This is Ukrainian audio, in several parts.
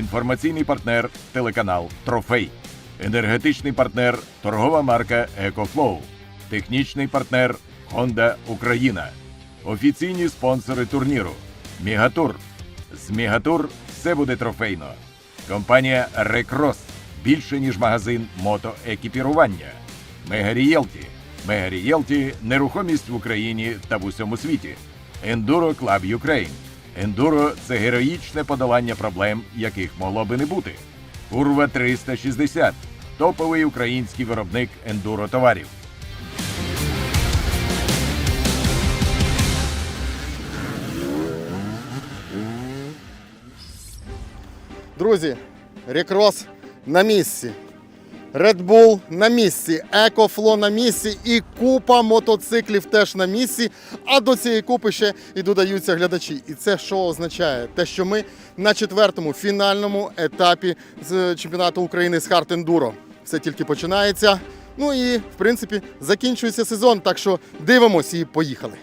Інформаційний партнер телеканал Трофей. Енергетичний партнер торгова марка EcoFlow. Технічний партнер Honda Україна. Офіційні спонсори турніру. Мігатур. З Мігатур все буде трофейно. Компанія Рекрос. Більше ніж магазин мотоекіпірування. Мегарієлті. Мегарієлті нерухомість в Україні та в усьому світі. Ендуро Клаб Юкрейн. Ендуро це героїчне подолання проблем, яких могло би не бути. Урва 360 топовий український виробник ендуро товарів. Друзі, Рекрос на місці. Red Bull на місці, EcoFlow на місці і купа мотоциклів теж на місці. А до цієї купи ще і додаються глядачі. І це що означає? Те, що ми на четвертому фінальному етапі з чемпіонату України з Хард Ендуро. Все тільки починається. Ну і в принципі закінчується сезон. Так що дивимось і поїхали.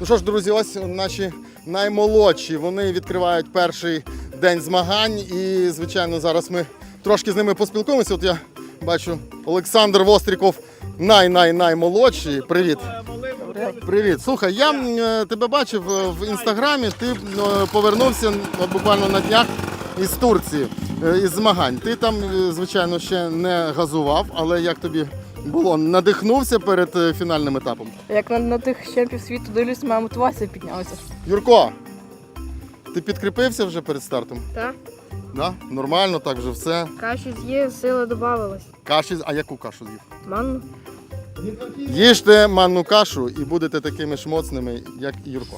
Ну що ж, друзі, ось наші наймолодші. Вони відкривають перший день змагань. І, звичайно, зараз ми трошки з ними поспілкуємося. От я бачу Олександр Востріков най-най-наймолодший. Привіт. Привіт. Слухай, я е, тебе бачив е, в інстаграмі. Ти е, повернувся буквально на днях із Турції, із змагань. Ти там, звичайно, ще не газував, але як тобі було? Надихнувся перед фінальним етапом? Як на, на тих чемпів світу дивлюсь, моя мотивація піднялася. Юрко, ти підкріпився вже перед стартом? Так, Да? Нормально, так вже все. каші з'їв, сила додавалась. Каші, а яку кашу з'їв? Манну. Їжте манну кашу і будете такими ж моцними, як і Юрко.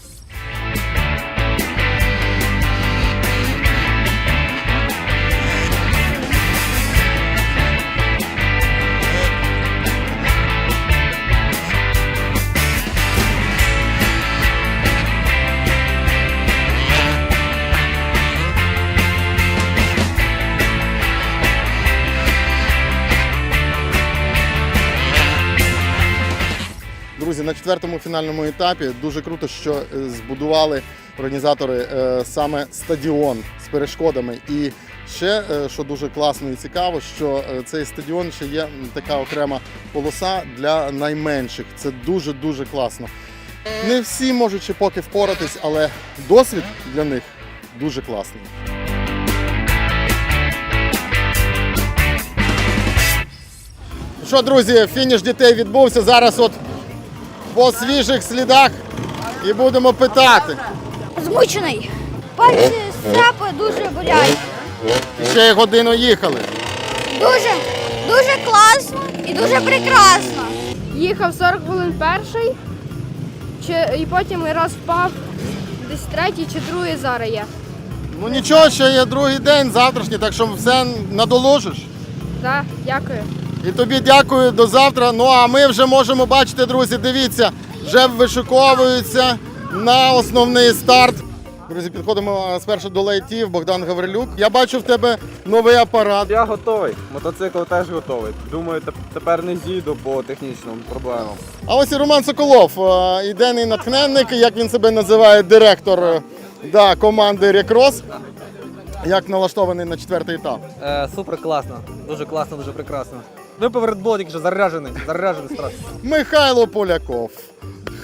На четвертому фінальному етапі дуже круто, що е, збудували організатори е, саме стадіон з перешкодами. І ще, е, що дуже класно і цікаво, що цей стадіон ще є така окрема полоса для найменших. Це дуже дуже класно. Не всі можуть ще поки впоратись, але досвід для них дуже класний. Що, друзі, фініш дітей відбувся. Зараз от по свіжих слідах і будемо питати. Змучений. Пальці страпи дуже болять. Ще годину їхали. Дуже, дуже класно і дуже прекрасно. Їхав 40 хвилин перший, чи, і потім раз впав десь третій чи другий зараз є. Ну нічого, ще є другий день завтрашній, так що все надоложиш. Так, дякую. І тобі дякую до завтра. Ну а ми вже можемо бачити, друзі, дивіться, вже вишиковуються на основний старт. Друзі, підходимо спершу до лейтів. Богдан Гаврилюк. Я бачу в тебе новий апарат. Я готовий. Мотоцикл теж готовий. Думаю, тепер не з'їду по технічним проблемам. А ось і Роман Соколов, ідейний натхненник, як він себе називає, директор да, команди Рекрос. Як налаштований на четвертий етап. Е, супер класно, дуже класно, дуже прекрасно. Випив Red Bull, тільки що заряджений, заряджений страшно. Михайло Поляков.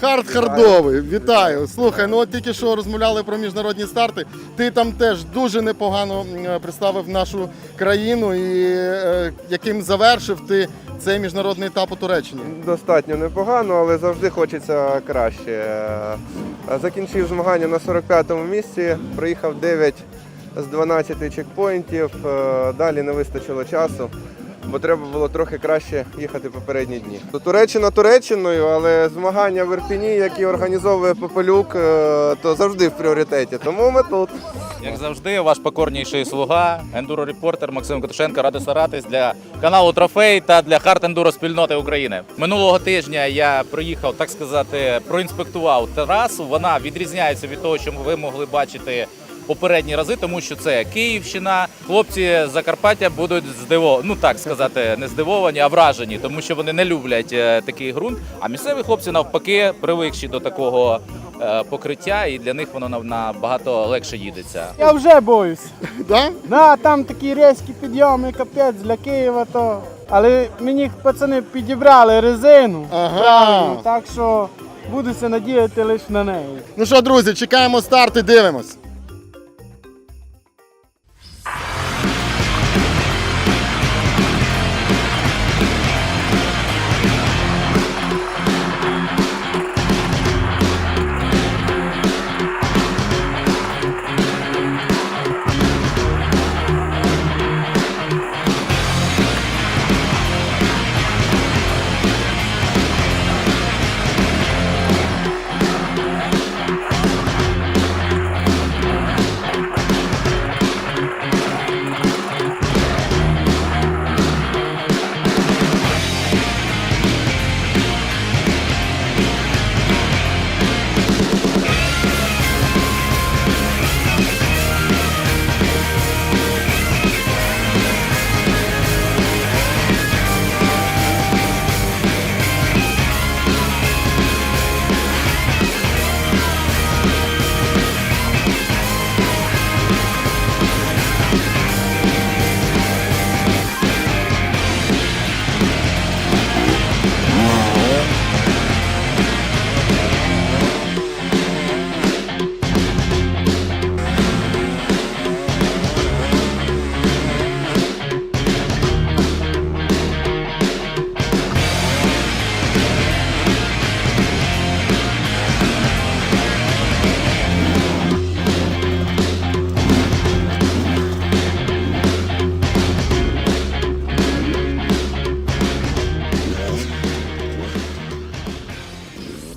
Хард хардовий, вітаю. Слухай, ну от тільки що розмовляли про міжнародні старти. Ти там теж дуже непогано представив нашу країну і е, яким завершив ти цей міжнародний етап у Туреччині. Достатньо непогано, але завжди хочеться краще. Е, Закінчив змагання на 45-му місці, проїхав 9 з 12 чекпоінтів. Е, Далі не вистачило часу, бо треба було трохи краще їхати попередні дні. Туреччина Туреччиною, але змагання в Ірпіні, які організовує Попелюк, е, то завжди в пріоритеті. Тому ми тут. Як завжди, ваш покорніший слуга, ендуро репортер Максим Котушенко радий старатись для каналу Трофей та для хард ендуро спільноти України. Минулого тижня я приїхав, так сказати, проінспектував трасу. Вона відрізняється від того, що ви могли бачити. Попередні рази, тому що це Київщина. Хлопці з Закарпаття будуть здивовані, ну так сказати, не здивовані, а вражені, тому що вони не люблять е, такий ґрунт. А місцеві хлопці навпаки привикші до такого е, покриття, і для них воно набагато легше їдеться. Я вже боюсь. Да? Да, там такі різкі підйоми, капець для Києва то. Але мені пацани підібрали резину. Ага. Правильно, так що будуся надіяти лише на неї. Ну що, друзі, чекаємо старт і дивимось.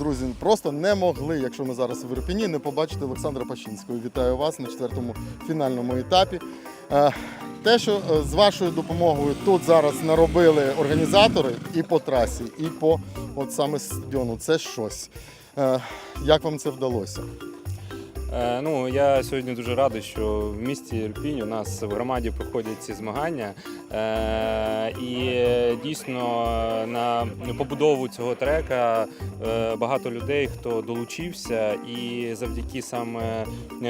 Друзі, просто не могли, якщо ми зараз в Ірпіні, не побачити Олександра Пащинського. Вітаю вас на четвертому фінальному етапі. Е, Те, що е, з вашою допомогою тут зараз наробили організатори і по трасі, і по от саме стадіону, це щось. Е, Як вам це вдалося? Е, Ну, я сьогодні дуже радий, що в місті Ірпінь у нас в громаді проходять ці змагання. Е, І е, дійсно на побудову цього трека багато людей, хто долучився, і завдяки саме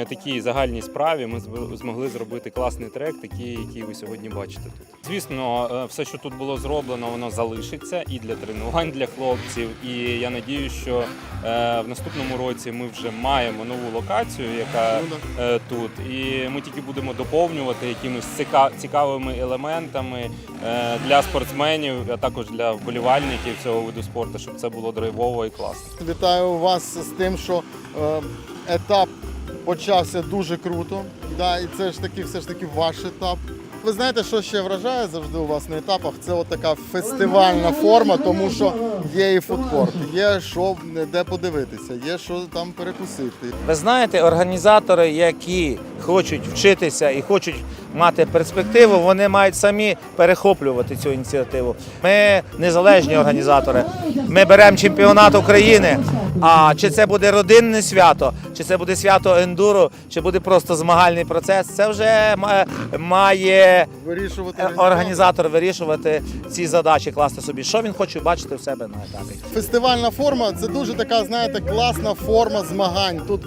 такій загальній справі ми змогли зробити класний трек, такий, який ви сьогодні бачите тут. Звісно, все, що тут було зроблено, воно залишиться і для тренувань для хлопців. І я надію, що в наступному році ми вже маємо нову локацію, яка Ну, е, тут. І ми тільки будемо доповнювати якимись ціка- цікавими елементами е, для спортсменів, а також для вболівальників цього виду спорту, щоб це було драйвово і класно. Вітаю вас з тим, що е, етап почався дуже круто. Да, і це ж таки, все ж таки ваш етап. Ви знаєте, що ще вражає завжди у вас на етапах? Це от така фестивальна форма, тому що є і фудкорт, є що де подивитися, є що там перекусити. Ви знаєте, організатори, які хочуть вчитися і хочуть мати перспективу, вони мають самі перехоплювати цю ініціативу. Ми незалежні організатори. Ми беремо чемпіонат України. А чи це буде родинне свято, чи це буде свято ендуро, чи буде просто змагальний процес, це вже має Вирішувати організатор вирішувати ці задачі, класти собі, що він хоче бачити в себе на етапі. Фестивальна форма це дуже така, знаєте, класна форма змагань. Тут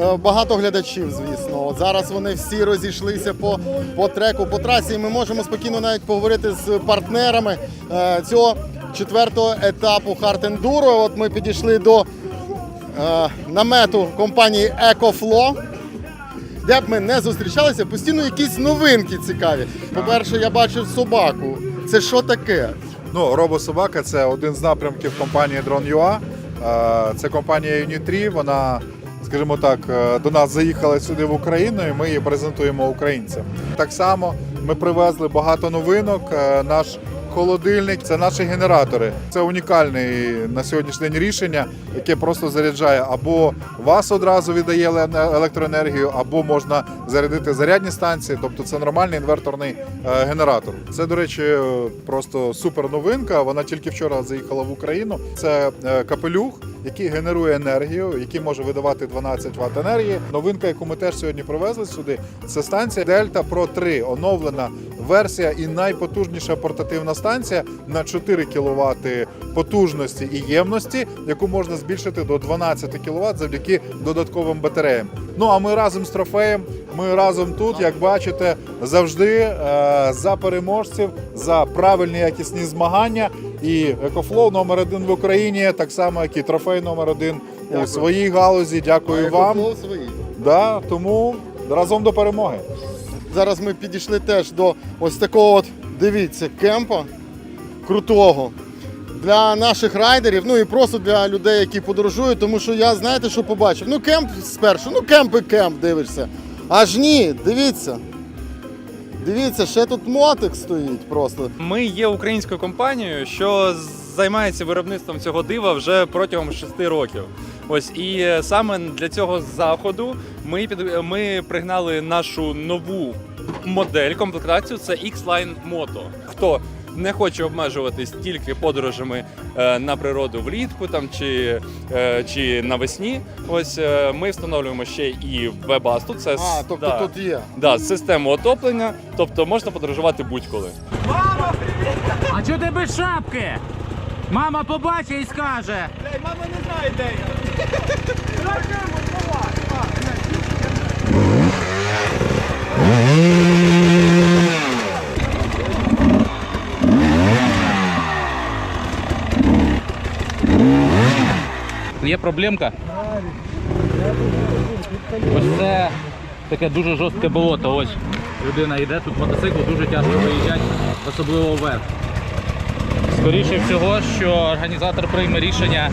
е, багато глядачів, звісно. От зараз вони всі розійшлися по, по треку, по трасі. І ми можемо спокійно навіть поговорити з партнерами е, цього четвертого етапу Enduro. От ми підійшли до е, намету компанії EcoFlow. Де б ми не зустрічалися, постійно якісь новинки цікаві. По-перше, я бачив собаку. Це що таке? Ну, робособака це один з напрямків компанії Drone.ua. Е, Це компанія Unitri, Вона, скажімо так, е, до нас заїхали сюди в Україну, і ми її презентуємо українцям. Так само ми привезли багато новинок. Е, Наш холодильник це наші генератори. Це унікальне на сьогоднішній день рішення, яке просто заряджає або вас одразу віддає електроенергію, або можна зарядити зарядні станції. Тобто це нормальний інверторний е, генератор. Це, до речі, е, просто супер новинка. Вона тільки вчора заїхала в Україну. Це е, капелюх, який генерує енергію, який може видавати 12 Вт енергії. Новинка, яку ми теж сьогодні привезли сюди, це станція Delta Pro 3, оновлена версія і найпотужніша портативна станція на 4 кВт потужності і ємності, яку можна збільшити до 12 кВт завдяки додатковим батареям. Ну а ми разом з трофеєм. Ми разом тут, як бачите, завжди е, за переможців, за правильні якісні змагання. І Екофлоу номер один в Україні, так само як і трофей номер один у своїй галузі. Дякую вам. Екофлоу свої. Да, тому разом до перемоги. Зараз ми підійшли теж до ось такого от, дивіться, кемпа крутого. Для наших райдерів, ну і просто для людей, які подорожують, тому що я знаєте, що побачив? Ну, кемп спершу, ну кемп і кемп дивишся. Аж ні, дивіться. Дивіться, ще тут мотик стоїть просто. Ми є українською компанією, що займається виробництвом цього дива вже протягом шести років. Ось і е, саме для цього заходу ми під ми пригнали нашу нову модель комплектацію. Це X-Line Moto. Хто не хоче обмежуватись тільки подорожами е, на природу влітку там чи, е, чи навесні. Ось е, ми встановлюємо ще і вебасту. Це А, тобто да. тут є. Да, систему отоплення, тобто можна подорожувати будь-коли. А чого ти без шапки? Мама побачить і скаже. Є проблемка. Ось це таке дуже жорстке болото. Ось людина йде, тут мотоцикл дуже тяжко виїжджати, особливо вверх. Скоріше всього, що організатор прийме рішення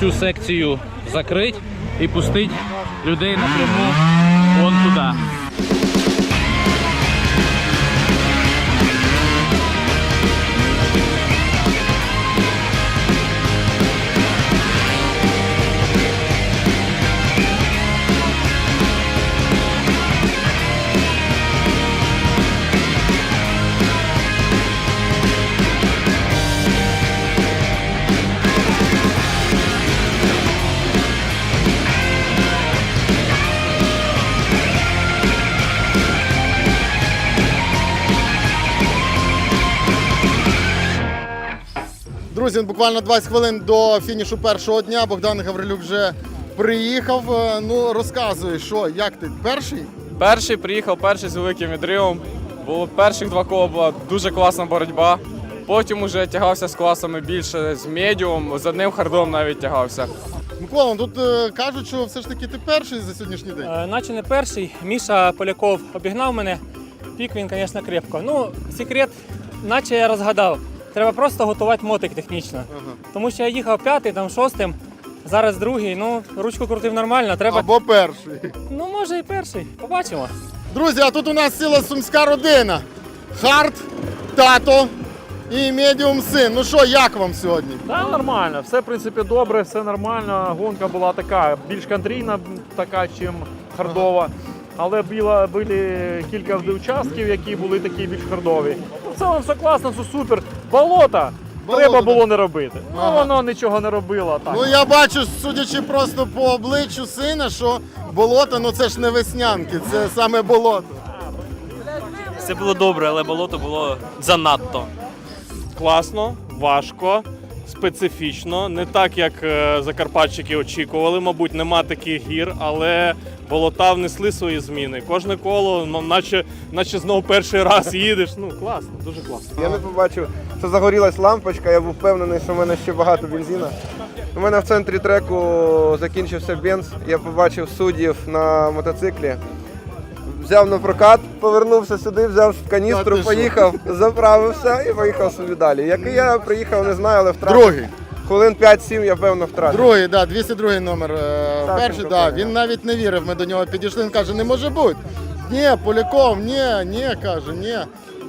цю секцію закрити і пустити людей напряму вон туди. Друзі, буквально 20 хвилин до фінішу першого дня. Богдан Гаврилюк вже приїхав. Е, Ну розказуй, що, як ти? Перший? Перший приїхав перший з великим відривом. Було перших два кола була дуже класна боротьба. Потім уже тягався з класами більше, з медіум, з одним хардом навіть тягався. Микола, ну тут е, кажуть, що все ж таки ти перший за сьогоднішній день. Е, Наче не перший. Міша Поляков обігнав мене. Пік він, звісно, крепко. Ну, секрет, наче я розгадав. Треба просто готувати мотик технічно. Ага. Тому що я їхав п'ятий, там шостим, зараз другий. Ну, ручку крутив нормально. Треба. Або перший. Ну, може і перший. Побачимо. Друзі, а тут у нас ціла сумська родина. Хард, тато і медіум син. Ну що, як вам сьогодні? Та нормально, все в принципі добре, все нормально. Гонка була така, більш контрійна, така, чим хардова. Але було, були кілька участків, які були такі більш хардові. Ну, в цілому все класно, все супер. Болото, Болото, треба було не робити. Ага. Ну воно нічого не робило. Так. Ну я бачу, судячи просто по обличчю сина, що болото, ну це ж не веснянки, це саме болото. Все було добре, але болото було занадто. Класно, важко, специфічно. Не так, як е, закарпатчики очікували. Мабуть, нема таких гір, але болота внесли свої зміни. Кожне коло, ну, наче, наче знову перший раз їдеш. Ну, класно, дуже класно. Я не побачив, що загорілась лампочка, я був впевнений, що в мене ще багато бензину. У мене в центрі треку закінчився бенз, я побачив суддів на мотоциклі. Взяв на прокат, повернувся сюди, взяв каністру, поїхав, заправився і поїхав собі далі. Який я приїхав, не знаю, але втратив. Другий. Хвилин 5-7 я певно втратив. Другий, да, 202 номер. е, Так, Перший, він да, такий, він навіть не вірив. Ми до нього підійшли. Він каже, не може бути. Ні, Поляков, ні, ні, каже, ні.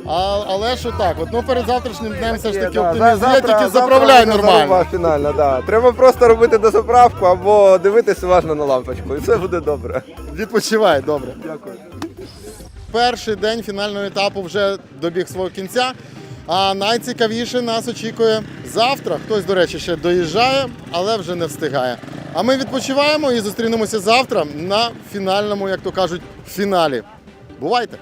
А, але що так, от ну перед завтрашнім днем все ж таки оптимізм є, тільки заправляй нормально. заруба Фінальна, да. Треба просто робити дозаправку або дивитись уважно на лампочку, і це буде добре. Відпочивай, добре. Дякую. Перший день фінального етапу вже добіг свого кінця. А найцікавіше нас очікує завтра. Хтось, до речі, ще доїжджає, але вже не встигає. А ми відпочиваємо і зустрінемося завтра на фінальному, як то кажуть, фіналі. Бувайте!